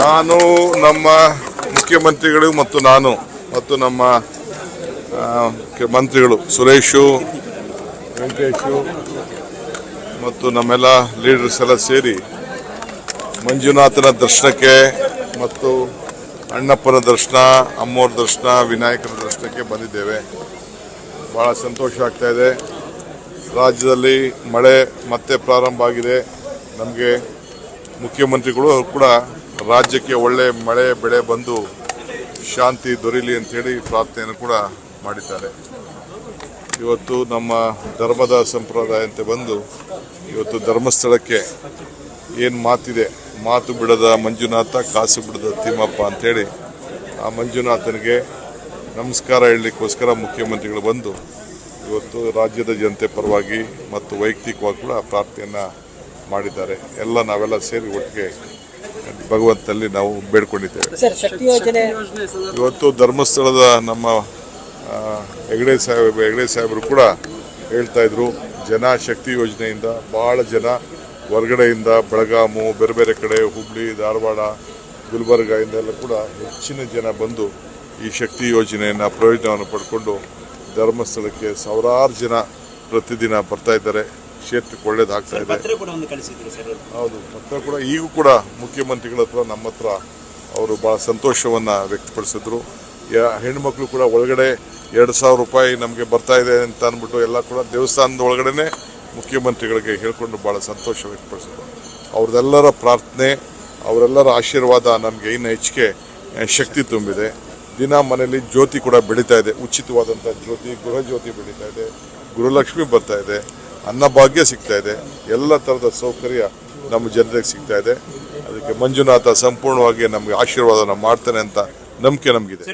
ನಾನು, ನಮ್ಮ ಮುಖ್ಯಮಂತ್ರಿಗಳು ಮತ್ತು ನಾನು ಮತ್ತು ನಮ್ಮ ಮಂತ್ರಿಗಳು ಸುರೇಶು, ವೆಂಕಟೇಶು ಮತ್ತು ನಮ್ಮೆಲ್ಲ ಲೀಡರ್ಸ್ ಎಲ್ಲ ಸೇರಿ ಮಂಜುನಾಥನ ದರ್ಶನಕ್ಕೆ ಮತ್ತು ಅಣ್ಣಪ್ಪನ ದರ್ಶನ ಅಮ್ಮೋರ ದರ್ಶನ, ವಿನಾಯಕನ ದರ್ಶನಕ್ಕೆ ಬಂದಿದ್ದೇವೆ. ಭಾಳ ಸಂತೋಷ ಆಗ್ತಾ ಇದೆ. ರಾಜ್ಯದಲ್ಲಿ ಮಳೆ ಮತ್ತೆ ಪ್ರಾರಂಭ ಆಗಿದೆ. ನಮಗೆ ಮುಖ್ಯಮಂತ್ರಿಗಳು ಕೂಡ ರಾಜ್ಯಕ್ಕೆ ಒಳ್ಳೆ ಮಳೆ, ಬೆಳೆ ಬಂದು ಶಾಂತಿ ದೊರೀಲಿ ಅಂತೇಳಿ ಪ್ರಾರ್ಥನೆಯನ್ನು ಕೂಡ ಮಾಡಿದ್ದಾರೆ. ಇವತ್ತು ನಮ್ಮ ಧರ್ಮದ ಸಂಪ್ರದಾಯ ಅಂತ ಬಂದು ಇವತ್ತು ಧರ್ಮಸ್ಥಳಕ್ಕೆ ಏನು ಮಾತಿದೆ? ಮಾತು ಬಿಡದ ಮಂಜುನಾಥ, ಕಾಸು ಬಿಡದ ತಿಮ್ಮಪ್ಪ ಅಂತೇಳಿ ಆ ಮಂಜುನಾಥನಿಗೆ ನಮಸ್ಕಾರ ಹೇಳಲಿಕ್ಕೋಸ್ಕರ ಮುಖ್ಯಮಂತ್ರಿಗಳು ಬಂದು ಇವತ್ತು ರಾಜ್ಯದ ಜನತೆ ಪರವಾಗಿ ಮತ್ತು ವೈಯಕ್ತಿಕವಾಗಿ ಕೂಡ ಪ್ರಾರ್ಥನೆಯನ್ನು ಮಾಡಿದ್ದಾರೆ. ಎಲ್ಲ ನಾವೆಲ್ಲ ಸೇರಿ ಒಟ್ಟಿಗೆ ಭಗವಂತನಲ್ಲಿ ನಾವು ಬೇಡ್ಕೊಂಡಿದ್ದೇವೆ. ಇವತ್ತು ಧರ್ಮಸ್ಥಳದ ನಮ್ಮ ಹೆಗಡೆ ಸಾಹೇಬ್ ಹೆಗಡೆ ಸಾಹೇಬರು ಕೂಡ ಹೇಳ್ತಾ ಇದ್ರು ಜನ ಶಕ್ತಿ ಯೋಜನೆಯಿಂದ ಬಹಳ ಜನ ಹೊರಗಡೆಯಿಂದ ಬೆಳಗಾಮು ಬೇರೆ ಬೇರೆ ಕಡೆ ಹುಬ್ಳಿ ಧಾರವಾಡ ಗುಲ್ಬರ್ಗ ಇಂದೆಲ್ಲ ಕೂಡ ಹೆಚ್ಚಿನ ಜನ ಬಂದು ಈ ಶಕ್ತಿ ಯೋಜನೆಯನ್ನು ಪ್ರಯೋಜನವನ್ನು ಪಡ್ಕೊಂಡು ಧರ್ಮಸ್ಥಳಕ್ಕೆ ಸಾವಿರಾರು ಜನ ಪ್ರತಿದಿನ ಬರ್ತಾ ಇದ್ದಾರೆ. ಕ್ಷೇತ್ರಕ್ಕೆ ಒಳ್ಳೇದಾಗ್ತಾ ಇದೆ. ಪತ್ರ ಕೂಡ ಒಂದು ಕಳಿಸಿದ್ರು ಸರ್. ಹೌದು ಪತ್ರ ಕೂಡ ಈಗೂ ಕೂಡ ಮುಖ್ಯಮಂತ್ರಿಗಳ ಹತ್ರ ನಮ್ಮ ಹತ್ರ ಅವರು ಭಾಳ ಸಂತೋಷವನ್ನು ವ್ಯಕ್ತಪಡಿಸಿದ್ರು. ಯಾ ಹೆಣ್ಮಕ್ಳು ಕೂಡ ಒಳಗಡೆ ಎರಡು ಸಾವಿರ ರೂಪಾಯಿ ನಮಗೆ ಬರ್ತಾ ಇದೆ ಅಂತ ಅಂದ್ಬಿಟ್ಟು ಎಲ್ಲ ಕೂಡ ದೇವಸ್ಥಾನದ ಒಳಗಡೆನೆ ಮುಖ್ಯಮಂತ್ರಿಗಳಿಗೆ ಹೇಳ್ಕೊಂಡು ಭಾಳ ಸಂತೋಷ ವ್ಯಕ್ತಪಡಿಸಿದ್ರು. ಅವ್ರದ್ದೆಲ್ಲರ ಪ್ರಾರ್ಥನೆ ಅವರೆಲ್ಲರ ಆಶೀರ್ವಾದ ನಮಗೆ ಇನ್ನು ಹೆಚ್ಚಿಗೆ ಶಕ್ತಿ ತುಂಬಿದೆ. ದಿನ ಮನೆಯಲ್ಲಿ ಜ್ಯೋತಿ ಕೂಡ ಬೆಳೀತಾ ಇದೆ. ಉಚಿತವಾದಂಥ ಜ್ಯೋತಿ ಗೃಹ ಜ್ಯೋತಿ ಬೆಳೀತಾ ಇದೆ. ಗೃಹಲಕ್ಷ್ಮಿ ಬರ್ತಾ ಇದೆ. ಅನ್ನಭಾಗ್ಯ ಸಿಗ್ತಾ ಇದೆ. ಎಲ್ಲ ಥರದ ಸೌಕರ್ಯ ನಮ್ಮ ಜನರಿಗೆ ಸಿಗ್ತಾ ಇದೆ. ಅದಕ್ಕೆ ಮಂಜುನಾಥ ಸಂಪೂರ್ಣವಾಗಿ ನಮಗೆ ಆಶೀರ್ವಾದನ ಮಾಡ್ತಾನೆ ಅಂತ ನಂಬಿಕೆ ನಮಗಿದೆ.